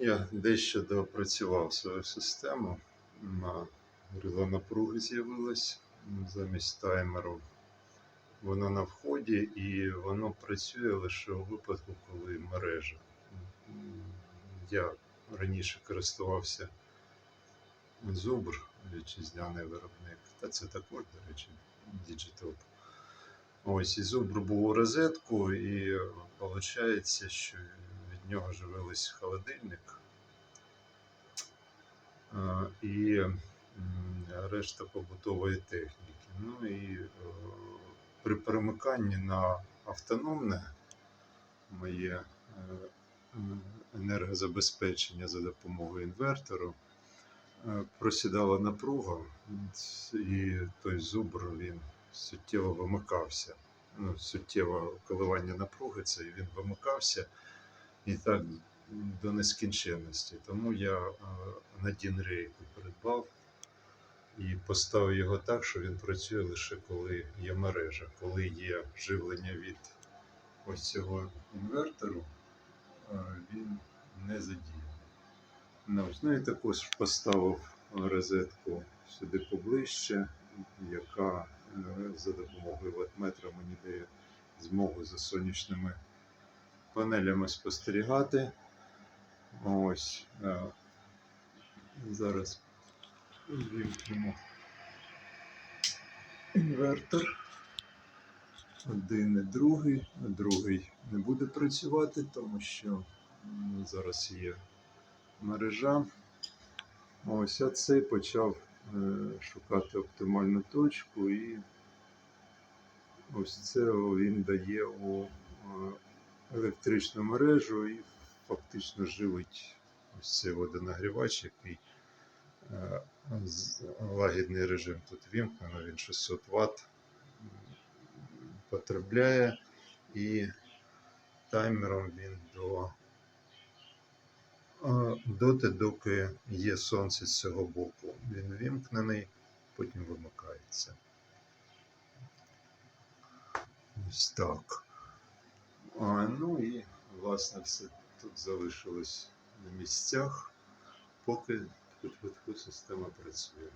Я дещо допрацював свою систему. На рила напруги з'явилась замість таймеру. Воно на вході і воно працює лише у випадку, коли мережа. Я раніше користувався Зубр, вітчизняний виробник, та це також, до речі, Digitop. Ось і зубр був у розетку, і виходить, що від нього живились холодильник і решта побутової техніки. Ну і е, при перемиканні на автономне моє е, енергозабезпечення за допомогою інвертору е, просідала напруга, і той зубр він суттєво вимикався. Ну, суттєве коливання напруги, це і він вимикався і так до нескінченності. Тому я е, на Дінрейку придбав і поставив його так, що він працює лише коли є мережа, коли є живлення від ось цього інвертору, е, він не задіяний. Ну, ну і також поставив розетку сюди поближче, яка е, за допомогою ватметра мені дає змогу за сонячними панелями спостерігати. Ось е, зараз вімкнемо інвертор. Один і другий, другий не буде працювати, тому що зараз є мережа. Ось а цей почав е, шукати оптимальну точку і ось це він дає у електричну мережу і фактично живить ось цей водонагрівач, який е, лагідний режим тут вімкнено, він 600 Вт потребляє і таймером він до доти, доки є сонце з цього боку. Він вімкнений, потім вимикається. Ось так. А, ну і власне все тут залишилось на місцях, поки тут система працює.